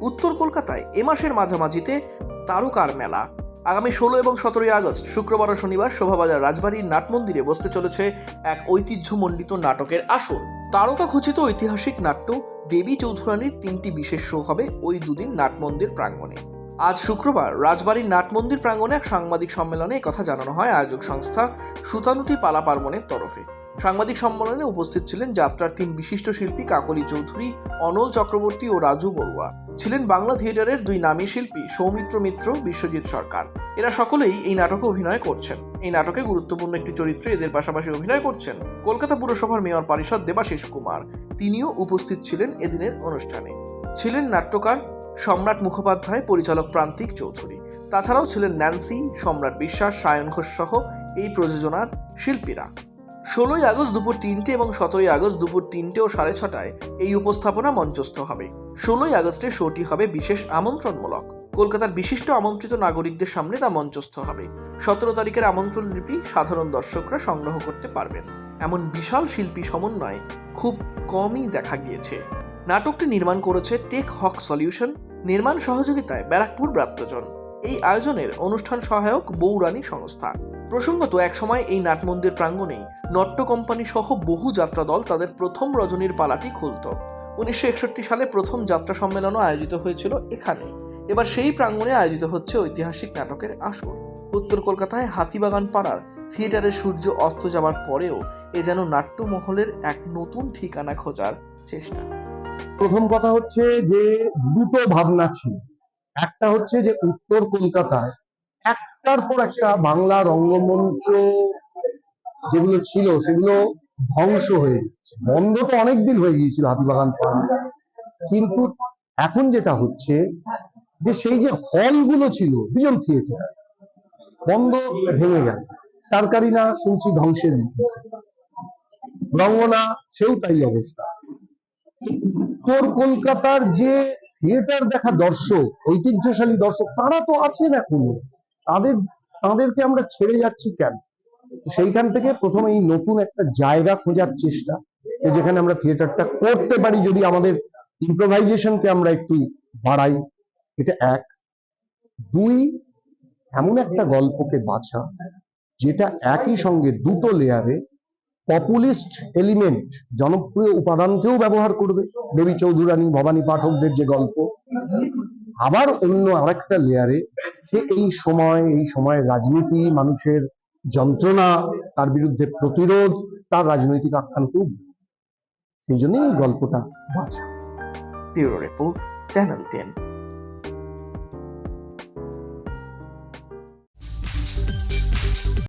উত্তর কলকাতায় এ মাসের মাঝামাঝিতে তারকার মেলা। আগামী ষোলো এবং সতেরোই আগস্ট, শুক্রবার ও শনিবার শোভাবাজার রাজবাড়ির নাটমন্দিরে বসতে চলেছে এক ঐতিহ্যমণ্ডিত নাটকের আসর। তারকা খচিত ঐতিহাসিক নাট্য দেবী চৌধুরানীর তিনটি বিশেষ শো হবে ওই দুদিন নাটমন্দির প্রাঙ্গণে। আজ শুক্রবার রাজবাড়ির নাট মন্দির প্রাঙ্গণে এক সাংবাদিক সম্মেলনে কথা জানানো হয় আয়োজক সংস্থা সুতানুটি পালা পার্বণের তরফে। সাংবাদিক সম্মেলনে উপস্থিত ছিলেন যাত্রার তিন বিশিষ্ট শিল্পী কাকলি চৌধুরী, অনল চক্রবর্তী ও রাজু বড়ুয়া। ছিলেন বাংলা থিয়েটারের দুই নামী শিল্পী সৌমিত্র মিত্র, বিশ্বজিৎ সরকার। এরা সকলেই এই নাটকে অভিনয় করছেন। এই নাটকে গুরুত্বপূর্ণ একটি চরিত্রে এদের পাশাপাশি অভিনয় করছেন কলকাতা পুরসভার মেয়র পরিষদ দেবাশিস কুমার। তিনিও উপস্থিত ছিলেন এদিনের অনুষ্ঠানে। ছিলেন নাট্যকার সম্রাট মুখোপাধ্যায়, পরিচালক প্রান্তিক চৌধুরী। তাছাড়াও ছিলেন ন্যান্সি, সম্রাট বিশ্বাস, সায়ন ঘোষ সহ এই প্রযোজনার শিল্পীরা। ষোলোই আগস্ট দুপুর তিনটে এবং সতেরোই আগস্ট দুপুর তিনটে ও সাড়ে ছটায় এই উপস্থাপনা মঞ্চস্থ হবে। ষোলোই আগস্টে শোটি হবে বিশেষ আমন্ত্রণমূলক। কলকাতার বিশিষ্ট আমন্ত্রিত নাগরিকদের সামনে তা মঞ্চস্থ হবে। সতেরো তারিখের আমন্ত্রণ লিপি সাধারণ দর্শকরা সংগ্রহ করতে পারবেন। এমন বিশাল শিল্পী সমন্বয় খুব কমই দেখা গিয়েছে। নাটকটি নির্মাণ করেছে টেক হক সলিউশন, নির্মাণ সহযোগিতায় ব্যারাকপুর ব্রাত্যজন। এই আয়োজনের অনুষ্ঠান সহায়ক বৌরানী সংস্থা। প্রসঙ্গত একসময় এই নাটমন্দির প্রাঙ্গণেই নট্য কোম্পানি সহ বহু যাত্রা দল তাদের প্রথম রজনীর পালাটি খুলত। উনিশশো একষট্টি সালে প্রথম যাত্রা সম্মেলনও আয়োজিত হয়েছিল এখানে এবার সেই প্রাঙ্গণে আয়োজিত হচ্ছে ঐতিহাসিক নাটকের আসর। উত্তর কলকাতায় হাতিবাগান পাড়ার থিয়েটারের সূর্য অস্ত যাওয়ার পরেও এ যেন নাট্যমহলের এক নতুন ঠিকানা খোঁজার চেষ্টা। প্রথম কথা হচ্ছে যে দুটো ভাবনা ছিল। একটা হচ্ছে যে উত্তর কলকাতায় একটার পর একটা বাংলা রঙ্গমঞ্চ যেগুলো ছিল, সেগুলো ধ্বংস হয়ে যাচ্ছে। বন্ধ তো অনেকদিন হয়ে গিয়েছিল হাতিবাগান পাড়া কিন্তু এখন যেটা হচ্ছে, যে সেই যে হলগুলো ছিল, বিজন থিয়েটার, বন্ধ ভেঙে গেল। সরকারি না, শুনছি ধ্বংসের। রঙ্গনা, সেও তাই অবস্থা। তোর কলকাতার যে থিয়েটার দেখা দর্শক, ঐতিহ্যশালী দর্শক, তারা তো আছেন এখনও। তাদের, তাদেরকে আমরা ছেড়ে যাচ্ছি কেন? সেইখান থেকে প্রথমে এই নতুন একটা জায়গা খোঁজার চেষ্টা যেখানে আমরা থিয়েটারটা করতে পারি যদি আমাদের ইম্প্রোভাইজেশনকে আমরা একটু বাড়াই। এটা এক। দুই, এমন একটা গল্পকে বাছা, যেটা একই সঙ্গে দুটো লেয়ারে পপুলিস্ট এলিমেন্ট জনপ্রিয় উপাদানকেও ব্যবহার করবে। দেবী চৌধুরানী, ভবানী পাঠকদের যে গল্প আবার অন্য আরেকটা লেয়ারে সে এই সময় এই সময় রাজনীতি, মানুষের যন্ত্রণা, তার বিরুদ্ধে প্রতিরোধ, তার রাজনৈতিক আখ্যান খুব। সেই জন্যই গল্পটা বাঁচা রিপোর্ট, চ্যানেল টেন।